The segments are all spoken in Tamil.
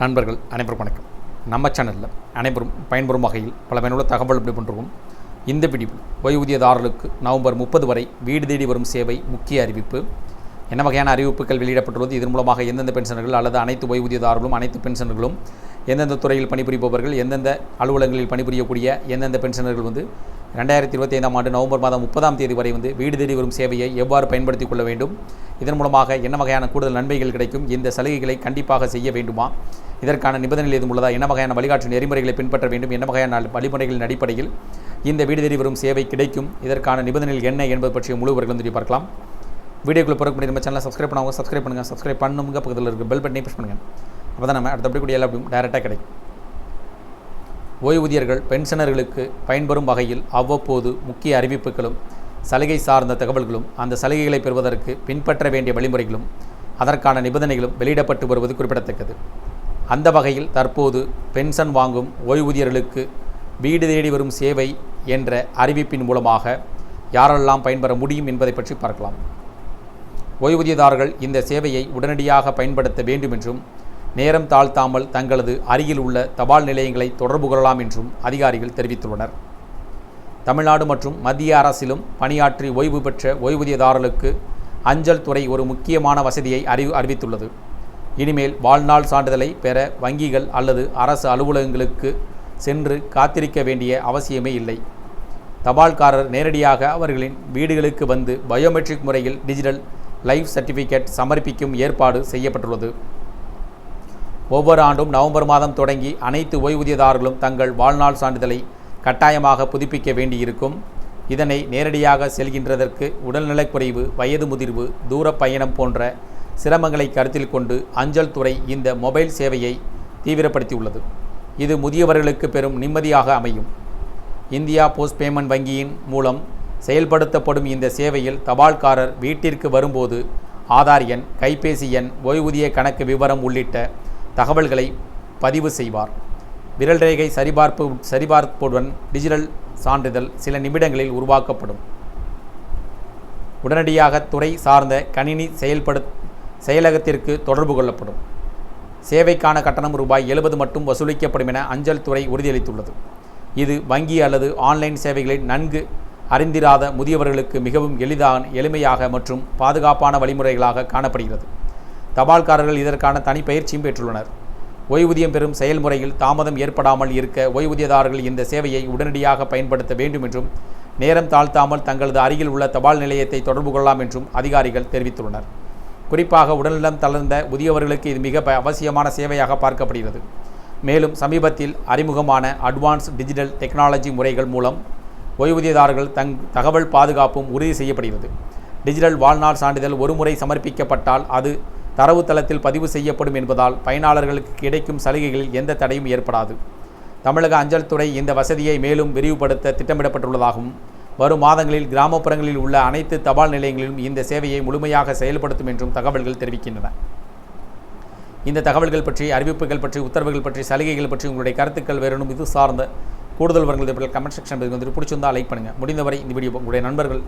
நண்பர்கள் அனைவரும் வணக்கம். நம்ம சேனலில் அனைவரும் பயன்பெறும் வகையில் பல பயனுள்ள தகவல் இப்படி பண்ணுறோம் இந்த பிடிப்பு ஓய்வூதியதாரர்களுக்கு நவம்பர் முப்பது வரை வீடு தேடி வரும் சேவை முக்கிய அறிவிப்பு. என்ன வகையான அறிவிப்புகள் வெளியிடப்பட்டுள்ளது? இதன் மூலமாக எந்தெந்த பென்ஷனர்கள் அல்லது அனைத்து ஓய்வூதியதாரர்களும் அனைத்து பென்ஷனர்களும் எந்தெந்த துறையில் பணிபுரிபவர்கள் எந்தெந்த அலுவலகங்களில் பணிபுரியக்கூடிய எந்தெந்த பென்ஷனர்கள் வந்து ரெண்டாயிரத்தி இருபத்தி ஐந்தாம் ஆண்டு நவம்பர் மாதம் முப்பதாம் தேதி வரை வந்து வீடு தேடி வரும் சேவையை எவ்வாறு பயன்படுத்திக் கொள்ள வேண்டும்? இதன் மூலமாக என்ன வகையான கூடுதல் நன்மைகள் கிடைக்கும்? இந்த சலுகைகளை கண்டிப்பாக செய்ய வேண்டுமா? இதற்கான நிபந்தனைகள் எதுவும் உள்ளதா? என்ன வகையான வழிகாட்டு நெறிமுறைகளை பின்பற்ற வேண்டும்? என்ன வகையான வழிமுறைகளின் அடிப்படையில் இந்த வீடு தேடி வரும் சேவை கிடைக்கும்? இதற்கான நிபந்தனைகள் என்ன என்பது பற்றிய முழு விவரங்களும் தெரிய பார்க்கலாம். வீடியோக்குள்ள பிறகு முன்னாடி நம்ம சேனலை சப்ஸ்கிரைப் பண்ணுவாங்க சப்ஸ்கிரைப் பண்ணுங்கள் சப்ஸ்கிரைப் பண்ணுங்க பக்கத்தில் இருக்க பெல் பட்டனை ப்ரெஸ் பண்ணுங்கள் அப்போ தான் நம்ம அடுத்தபடி கூடிய எல்லா டேரெக்டாக கிடைக்கும். ஓய்வூதியர்கள் பென்ஷனர்களுக்கு பயன்பெறும் வகையில் அவ்வப்போது முக்கிய அறிவிப்புகளும் சலுகை சார்ந்த தகவல்களும் அந்த சலுகைகளை பெறுவதற்கு பின்பற்ற வேண்டிய வழிமுறைகளும் அதற்கான நிபந்தனைகளும் வெளியிடப்பட்டு வருவது குறிப்பிடத்தக்கது. அந்த வகையில் தற்போது பென்ஷன் வாங்கும் ஓய்வூதியர்களுக்கு வீடு தேடி வரும் சேவை என்ற அறிவிப்பின் மூலமாக யாரெல்லாம் பயன்பெற முடியும் என்பதை பற்றி பார்க்கலாம். ஓய்வூதியதாரர்கள் இந்த சேவையை உடனடியாக பயன்படுத்த வேண்டும் என்றும் நேரம் தாழ்த்தாமல் தங்களது அருகில் உள்ள தபால் நிலையங்களை தொடர்பு கொள்ளலாம் என்றும் அதிகாரிகள் தெரிவித்துள்ளனர். தமிழ்நாடு மற்றும் மத்திய அரசிலும் பணியாற்றி ஓய்வு பெற்ற ஓய்வூதியதாரர்களுக்கு அஞ்சல் துறை ஒரு முக்கியமான வசதியை அறி அறிவித்துள்ளது. இனிமேல் வாழ்நாள் சான்றிதழை பெற வங்கிகள் அல்லது அரசு அலுவலகங்களுக்கு சென்று காத்திருக்க வேண்டிய அவசியமே இல்லை. தபால்காரர் நேரடியாக அவர்களின் வீடுகளுக்கு வந்து பயோமெட்ரிக் முறையில் டிஜிட்டல் லைஃப் சர்டிஃபிகேட் சமர்ப்பிக்கும் ஏற்பாடு செய்யப்பட்டுள்ளது. ஒவ்வொரு ஆண்டும் நவம்பர் மாதம் தொடங்கி அனைத்து ஓய்வூதியதாரர்களும் தங்கள் வாழ்நாள் சான்றிதழை கட்டாயமாக புதுப்பிக்க வேண்டியிருக்கும். இதனை நேரடியாக செல்கின்றதற்கு உடல்நலக்குறைவு வயது முதிர்வு தூர பயணம் போன்ற சிரமங்களை கருத்தில் கொண்டு அஞ்சல் துறை இந்த மொபைல் சேவையை தீவிரப்படுத்தியுள்ளது. இது முதியவர்களுக்கு பெரும் நிம்மதியாக அமையும். இந்தியா போஸ்ட் பேமெண்ட் வங்கியின் மூலம் செயல்படுத்தப்படும் இந்த சேவையில் தபால்காரர் வீட்டிற்கு வரும்போது ஆதார் எண் கைபேசி எண் ஓய்வூதிய கணக்கு விவரம் உள்ளிட்ட தகவல்களை பதிவு செய்வார். விரல் ரேகை சரிபார்ப்பு சரிபார்ப்புடன் டிஜிட்டல் சான்றிதழ் சில நிமிடங்களில் உருவாக்கப்படும். உடனடியாக துறை சார்ந்த கணினி செயல்படு செயலகத்திற்கு தொடர்பு கொள்ளப்படும். சேவைக்கான கட்டணம் ரூபாய் எழுபது மட்டும் வசூலிக்கப்படும் என அஞ்சல் துறை உறுதியளித்துள்ளது. இது வங்கி அல்லது ஆன்லைன் சேவைகளை நன்கு அறிந்திராத முதியவர்களுக்கு மிகவும் எளிதாக எளிமையாக மற்றும் பாதுகாப்பான வழிமுறைகளாக காணப்படுகிறது. தபால்காரர்கள் இதற்கான தனி பயிற்சியும் பெற்றுள்ளனர். ஓய்வூதியம் பெறும் செயல்முறையில் தாமதம் ஏற்படாமல் இருக்க ஓய்வூதியதாரர்கள் இந்த சேவையை உடனடியாக பயன்படுத்த வேண்டும் என்றும் நேரம் தாழ்த்தாமல் தங்களது அருகில் உள்ள தபால் நிலையத்தை தொடர்பு கொள்ளலாம் என்றும் அதிகாரிகள் தெரிவித்துள்ளனர். குறிப்பாக உடல்நலம் தளர்ந்த முதியவர்களுக்கு இது மிக அவசியமான சேவையாக பார்க்கப்படுகிறது. மேலும் சமீபத்தில் அறிமுகமான அட்வான்ஸ் டிஜிட்டல் டெக்னாலஜி முறைகள் மூலம் ஓய்வூதியதாரர்கள் தங் தகவல் பாதுகாப்பும் உறுதி செய்யப்படுகிறது. டிஜிட்டல் வாழ்நாள் சான்றிதழ் ஒருமுறை சமர்ப்பிக்கப்பட்டால் அது தரவுத்தளத்தில் பதிவு செய்யப்படும் என்பதால் பயனாளர்களுக்கு கிடைக்கும் சலுகைகளில் எந்த தடையும் ஏற்படாது. தமிழக அஞ்சல் துறை இந்த வசதியை மேலும் விரிவுபடுத்த திட்டமிடப்பட்டுள்ளதாகவும் வரும் மாதங்களில் கிராமப்புறங்களில் உள்ள அனைத்து தபால் நிலையங்களிலும் இந்த சேவையை முழுமையாக செயல்படுத்தும் என்றும் தகவல்கள் தெரிவிக்கின்றன. இந்த தகவல்கள் பற்றி அறிவிப்புகள் பற்றி உத்தரவுகள் பற்றி சலுகைகள் பற்றி உங்களுடைய கருத்துக்கள் வேறணும் இது சார்ந்த கூடுதல் விவரங்கள் கமெண்ட் செக்ஷன் வந்து பிடிச்சிருந்தால் லைக் பண்ணுங்கள் முடிந்தவரை இந்த வீடியோ உங்களுடைய நண்பர்கள்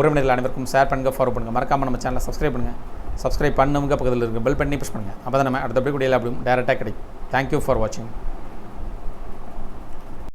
உறவினர்கள் அனைவருக்கும் ஷேர் பண்ணுங்கள் ஃபாலோ பண்ணுங்கள் மறக்காமல் நம்ம சேனலை சப்ஸ்கிரைப் பண்ணுங்கள் சப்ஸ்கிரைப் பண்ணுங்க பக்கத்தில் இருக்க பெல் பண்ணி புஷ் பண்ணுங்கள் அப்போ தான் நம்ம அடுத்த வீடியோவில் அப்படியும் டேரெக்டாக கிடைக்கும். தேங்க்யூ ஃபார் வாட்சிங்